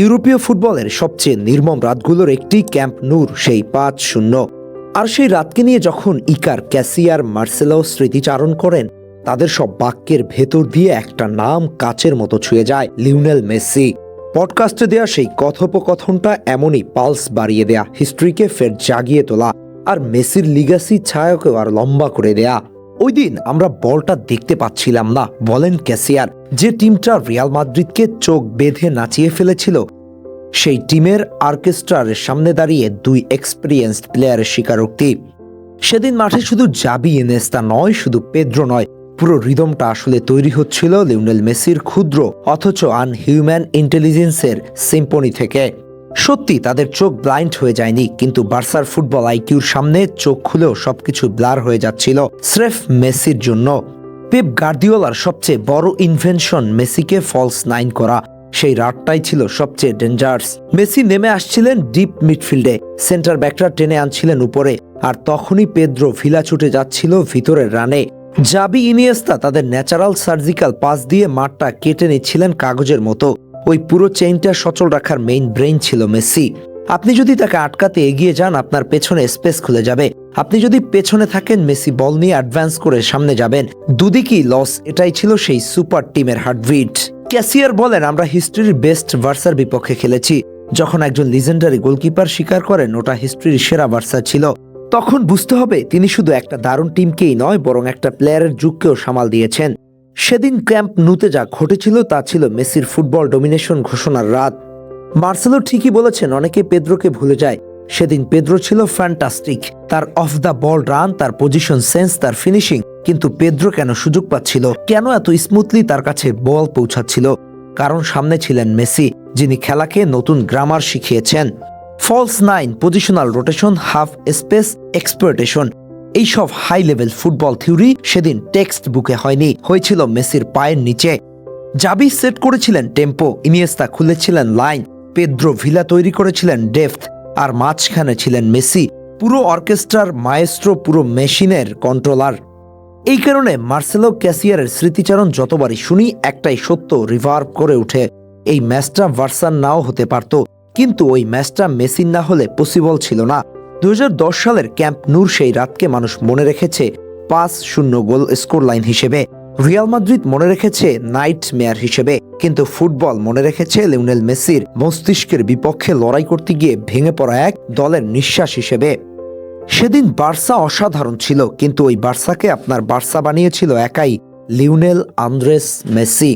ইউরোপীয় ফুটবলের সবচেয়ে নির্মম রাতগুলোর একটি ক্যাম্প নূর, সেই পাঁচ শূন্য। আর সেই রাতকে নিয়ে যখন ইকার ক্যাসিয়ার মার্সেলো স্মৃতিচারণ করেন, তাদের সব বাক্যের ভেতর দিয়ে একটা নাম কাচের মতো ছুঁয়ে যায়, লিওনেল মেসি। পডকাস্টে দেয়া সেই কথোপকথনটা এমনই পালস বাড়িয়ে দেয়া, হিস্ট্রিকে ফের জাগিয়ে তোলা, আর মেসির লিগাসি ছায়াকেও আর লম্বা করে দেয়া। ওই দিন আমরা বলটা দেখতে পাচ্ছিলাম না, বলেন ক্যাসিয়ার, যে টিমটা রিয়াল মাদ্রিদকে চোখ বেঁধে নাচিয়ে ফেলেছিল। সেই টিমের অর্কেস্ট্রার সামনে দাঁড়িয়ে দুই এক্সপিরিয়েন্সড প্লেয়ারের স্বীকারোক্তি। সেদিন মাঠে শুধু জাবি এনেস্তা নয়, শুধু পেদ্রো নয়, পুরো রিদমটা আসলে তৈরি হচ্ছিল লিওনেল মেসির ক্ষুদ্র, অথচ আনহিউম্যান ইন্টেলিজেন্সের সিম্পনি থেকে। সত্যি, তাদের চোখ ব্লাইন্ড হয়ে যায়নি, কিন্তু বার্সার ফুটবল আইকিউর সামনে চোখ খুলেও সবকিছু ব্লার হয়ে যাচ্ছিল স্রেফ মেসির জন্য। পেপ গার্দিওলার সবচেয়ে বড় ইনভেনশন মেসিকে ফলস নাইন করা। সেই রাতটাই ছিল সবচেয়ে ডেঞ্জার্স মেসি নেমে আসছিলেন ডিপ মিডফিল্ডে সেন্টার ব্যাকটা টেনে আনছিলেন উপরে। আর তখনই পেদ্রো ভিলা ছুটে যাচ্ছিল ভিতরের রানে। জাবি ইনিয়েস্তা তাদের ন্যাচারাল সার্জিক্যাল পাস দিয়ে মাঠটা কেটে নিচ্ছিলেন কাগজের মতো। ওই পুরো চেইনটা সচল রাখার মেইন ব্রেইন ছিল মেসি। আপনি যদি তাকে আটকাতে এগিয়ে যান, আপনার পেছনে স্পেস খুলে যাবে। আপনি যদি পেছনে থাকেন, মেসি বল নিয়ে অ্যাডভান্স করে সামনে যাবেন। দুদিকই লস এটাই ছিল সেই সুপার টিমের হার্টবিট ক্যাসিয়ার বলেন, আমরা হিস্ট্রির বেস্ট ভার্সার বিপক্ষে খেলেছি। যখন একজন লিজেন্ডারি গোলকিপার স্বীকার করেন, ওটা হিস্ট্রির সেরা ভার্সা ছিল। তখন বুঝতে হবে, তিনি শুধু একটা দারুণ টিমকেই নয়, বরং একটা প্লেয়ারের যুগকেও সামাল দিয়েছেন। সেদিন ক্যাম্প নুতে যা ঘটেছিল তা ছিল মেসির ফুটবল ডোমিনেশন ঘোষণার রাত। মার্সেলো ঠিকই বলেছেন, অনেকে পেদ্রোকে ভুলে যায়। সেদিন পেদ্রো ছিল ফ্যান্টাস্টিক। তার অফ দ্য বল রান, তার পজিশন সেন্স, তার ফিনিশিং, কিন্তু পেদ্রো কেন সুযোগ পাচ্ছিল? কেন এত স্মুথলি তার কাছে বল পৌঁছাচ্ছিল? কারণ সামনে ছিলেন মেসি, যিনি খেলাকে নতুন গ্রামার শিখিয়েছেন। False nine, positional rotation, half space exploitation এইসব হাই লেভেল ফুটবল থিওরি সেদিন টেক্সট বুকে হয়নি, হয়েছিল মেসির পায়ের নিচে। জাবি সেট করেছিলেন টেম্পো, ইনিয়েস্তা খুলেছিলেন লাইন, পেদ্রো ভিলা তৈরি করেছিলেন ডেফথ আর মাঝখানে ছিলেন মেসি, পুরো অর্কেস্ট্রার মায়েস্ট্রো পুরো মেশিনের কন্ট্রোলার। এই কারণে মার্সেলো ক্যাসিয়ারের স্মৃতিচারণ যতবারই শুনি, একটাই সত্য রিভার্ভ করে উঠে এই ম্যাচটা ভার্সান নাও হতে পারত, কিন্তু ওই ম্যাচটা মেসির না হলে পসিবল ছিল না। দু হাজার দশ সালের ক্যাম্প নূর সেই রাতকে মানুষ মনে রেখেছে পাঁচ শূন্য গোল স্কোর লাইন হিসেবে। রিয়াল মাদ্রিদ মনে রেখেছে নাইট মেয়ার হিসেবে, কিন্তু ফুটবল মনে রেখেছে লিওনেল মেসির মস্তিষ্কের বিপক্ষে লড়াই করতে গিয়ে ভেঙে পড়া এক দলের নিঃশ্বাস হিসেবে। সেদিন বার্সা অসাধারণ ছিল, কিন্তু ওই বার্সাকে আপনার বার্সা বানিয়েছিল একাই লিওনেল আন্দ্রেস মেসি।